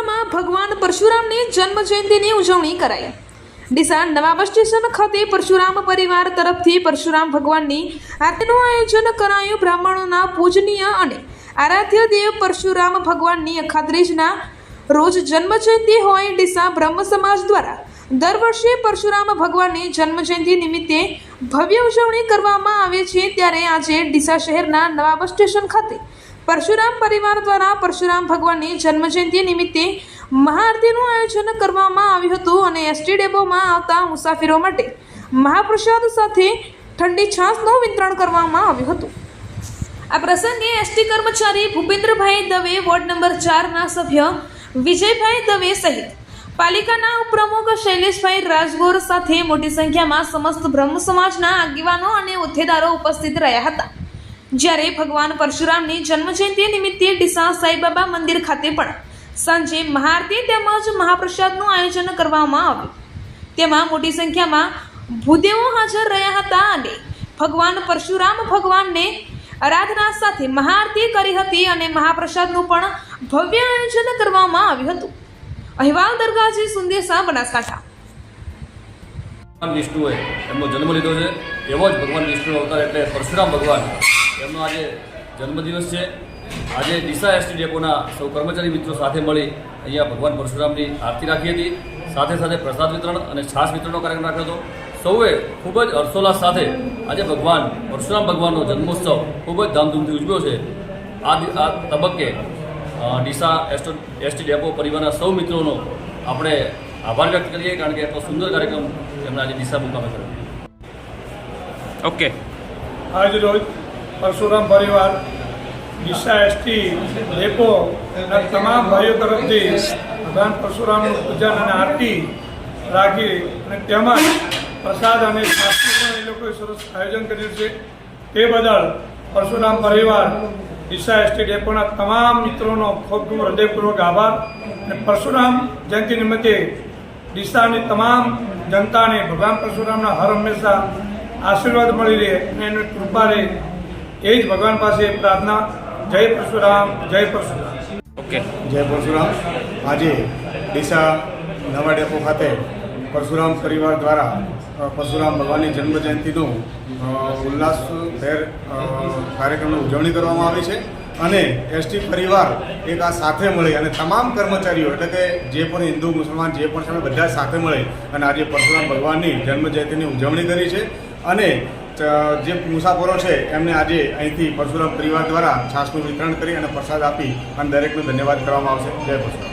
ડીસામાં ભગવાન પરશુરામની જન્મ જયંતિની ઉજવણી કરાઈ. ડીસા નવા બસ સ્ટેશન ખાતે પરશુરામ પરિવાર તરફથી પરશુરામ ભગવાનની આરતીનું આયોજન કરાયું બ્રાહ્મણોના પૂજનીય અને આરાધ્ય દેવ પરશુરામ ભગવાનની અખાત્રીજના રોજ જન્મ જયંતિ હોય ડીસા બ્રહ્મ સમાજ દ્વારા દર વર્ષે પરશુરામ ભગવાનની જન્મજયંતિ નિમિત્તે ભવ્ય ઉજવણી કરવામાં આવે છે ત્યારે આજે ડીસા શહેરના નવા બસ સ્ટેશન ખાતે પરશુરામ પરિવાર દ્વારા પરશુરામ ભગવાનની જન્મજયંતિ નિમિત્તે મહાઆરતીનું આયોજન કરવામાં આવ્યું હતું અને એસટી ડેપોમાં આવતા મુસાફરો માટે મહાપ્રસાદ સાથે ઠંડી છાશનું વિતરણ કરવામાં આવ્યું હતું. આ પ્રસંગે એસટી કર્મચારી ભૂપેન્દ્રભાઈ દવે વોર્ડ નંબર ચારના સભ્ય વિજયભાઈ દવે સહિત પાલિકાના ઉપપ્રમુખ શૈલેષભાઈ રાજગોર સાથે મોટી સંખ્યામાં સમસ્ત બ્રહ્મ સમાજના આગેવાનો અને હોદ્દેદારો ઉપસ્થિત રહ્યા હતા. જ્યારે ભગવાન પરશુરામની જન્મજયંતિ નિમિત્તે ડીસા સાંઈબાબા મંદિર ખાતે પણ સાંજે મહાઆરતી તેમજ મહાપ્રસાદનું આયોજન કરવામાં આવ્યું. તેમાં મોટી સંખ્યામાં ભૂદેવો હાજર રહ્યા હતા અને ભગવાન પરશુરામ ભગવાનને આરાધના સાથે મહાઆરતી કરી હતી અને મહાપ્રસાદનું પણ ભવ્ય આયોજન કરવામાં આવ્યું હતું. અહેવાલ દરગાહજી સુંદેસા બનાસકાંઠા. વિષ્ણુએ એમનો જન્મ લીધો છે. એવો જ ભગવાન વિષ્ણુ અવતાર એટલે પરશુરામ ભગવાન. એમનો આજે જન્મદિવસ છે. આજે ડીસા એસટી ડેપોના સૌ કર્મચારી મિત્રો સાથે મળી અહીંયા ભગવાન પરશુરામની આરતી રાખી હતી. સાથે સાથે પ્રસાદ વિતરણ અને છાશ વિતરણનો કાર્યક્રમ રાખ્યો હતો. સૌએ ખૂબ જ હર્ષોલ્લાસ સાથે આજે ભગવાન પરશુરામ ભગવાનનો જન્મોત્સવ ખૂબ જ ધામધૂમથી ઉજવ્યો છે. આ તબક્કે ડીસા એસ્ટો એસટી ડેપો પરિવારના સૌ મિત્રોનો આપણે આભાર વ્યક્ત કરીએ કારણ કે એટલો સુંદર કાર્યક્રમ એમણે આજે ડીસા મુકામે કર્યો. ઓકે. આજ રોજ પરશુરામ પરિવાર ડીસા એસટી ડેપો ના તમામ ભાઈઓ તરફથી ભગવાન પરશુરામનું પૂજન અને આરતી રાખી અને તેમાં પ્રસાદ અને શાસ્ત્રી પણ એ લોકોએ સરસ આયોજન કર્યું છે. તે બદલ પરશુરામ પરિવાર ડીસા એસટી ડેપોના તમામ મિત્રોનો ખૂબ ખૂબ હૃદયપૂર્વક આભાર અને પરશુરામ જયંતિ નિમિત્તે ડીસાની તમામ જનતાને ભગવાન પરશુરામના હર હંમેશા આશીર્વાદ મળી રહે અને એની કૃપા રહે. એ જ ભગવાન પાસે પ્રાર્થના. જય પરશુરામ જય પરશુરામ. ઓકે. જય પરશુરામ. આજે ડીસા નવા ડેપો ખાતે પરશુરામ પરિવાર દ્વારા પરશુરામ ભગવાનની જન્મ જયંતિનું અ, ઉલ્લાસભેર કાર્યક્રમની ઉજવણી કરવામાં આવી છે અને એસટી પરિવાર એક આ સાથે મળે અને તમામ કર્મચારીઓ એટલે કે જે પણ હિન્દુ મુસલમાન જે પણ છે બધા સાથે મળે અને આજે પરશુરામ ભગવાનની જન્મ જયંતિની ઉજવણી કરી છે અને જે મુસાફરો છે એમને આજે અહીંથી પરશુરામ પરિવાર દ્વારા છાસનું વિતરણ કરી અને પ્રસાદ આપી અને દરેકને ધન્યવાદ કરવામાં આવશે. જય પરશુરામ.